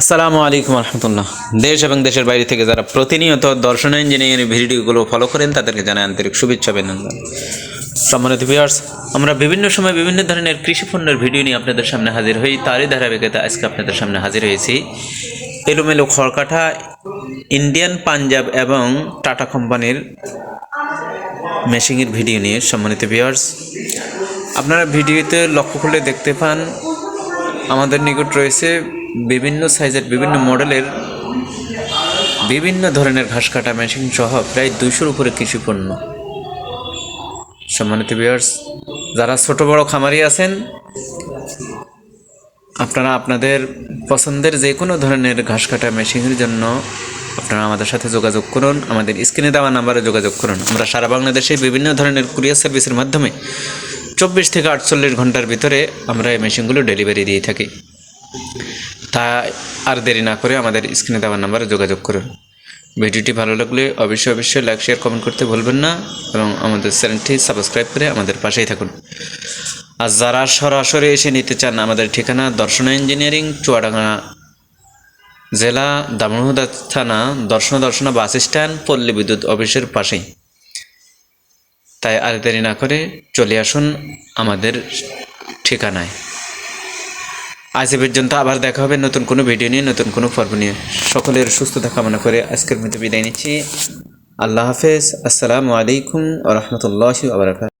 আসসালামু আলাইকুম রহমতুল্লাহ দেশ এবং দেশের বাইরে থেকে যারা প্রতিনিয়ত দর্শন ইঞ্জিনিয়ারিং ভিডিওগুলো ফলো করেন, তাদেরকে জানাই আন্তরিক শুভেচ্ছা, অভিনন্দন। সম্মানিত ভিউয়ার্স আমরা বিভিন্ন সময় বিভিন্ন ধরনের কৃষি পণ্যের ভিডিও নিয়ে আপনাদের সামনে হাজির হই। তারই ধারাবাহিকতা আজকে আপনাদের সামনে হাজির হয়েছি। এলোমেলো খড়কাঠা ইন্ডিয়ান পাঞ্জাব এবং টাটা কোম্পানির মেশিংয়ের ভিডিও নিয়ে সম্মানিত ভিউয়ার্স আপনারা ভিডিওতে লক্ষ্য করলে দেখতে পান, আমাদের নিকট রয়েছে বিভিন্ন সাইজের বিভিন্ন মডেলের বিভিন্ন ধরনের ঘাস কাটা মেশিন সহ প্রায় দুইশোর উপরে কৃষি পণ্য। সম্মানিত বিয়ার্স যারা ছোট বড় খামারি আছেন, আপনারা আপনাদের পছন্দের যে কোনো ধরনের ঘাস কাটা মেশিনের জন্য আপনারা আমাদের সাথে যোগাযোগ করুন। আমাদের স্ক্রিনে দেওয়া নাম্বারে যোগাযোগ করুন। আমরা সারা বাংলাদেশে বিভিন্ন ধরনের কুরিয়ার সার্ভিসের মাধ্যমে চব্বিশ থেকে আটচল্লিশ ঘণ্টার ভিতরে আমরা এই মেশিনগুলো ডেলিভারি দিয়ে থাকি। তা আর দেরি না করে আমাদের স্ক্রিনে দেওয়ার নাম্বারে যোগাযোগ করুন। ভিডিওটি ভালো লাগলে অবশ্যই অবশ্যই লাইক শেয়ার কমেন্ট করতে ভুলবেন না এবং আমাদের চ্যানেলটি সাবস্ক্রাইব করে আমাদের পাশেই থাকুন। আর যারা সরাসরি এসে নিতে চান আমাদের ঠিকানা, দর্শন ইঞ্জিনিয়ারিং চুয়াডাঙ্গা জেলা দামোহদা থানা, দর্শন দর্শনা বাস স্ট্যান্ড, পল্লী বিদ্যুৎ অফিসের পাশেই। তাই আর দেরি না করে চলে আসুন আমাদের ঠিকানায়। আজ পর্যন্ত আবার দেখা হবে নতুন কোনো ভিডিও নিয়ে, নতুন কোনো পর্ব নিয়ে। সকলের সুস্থ সুস্থতা কামনা করে আজকের মধ্যে বিদায় নিচ্ছি। আল্লাহ হাফেজ। আসসালামু আলাইকুম রহমতুল্লাহ আবরাকাত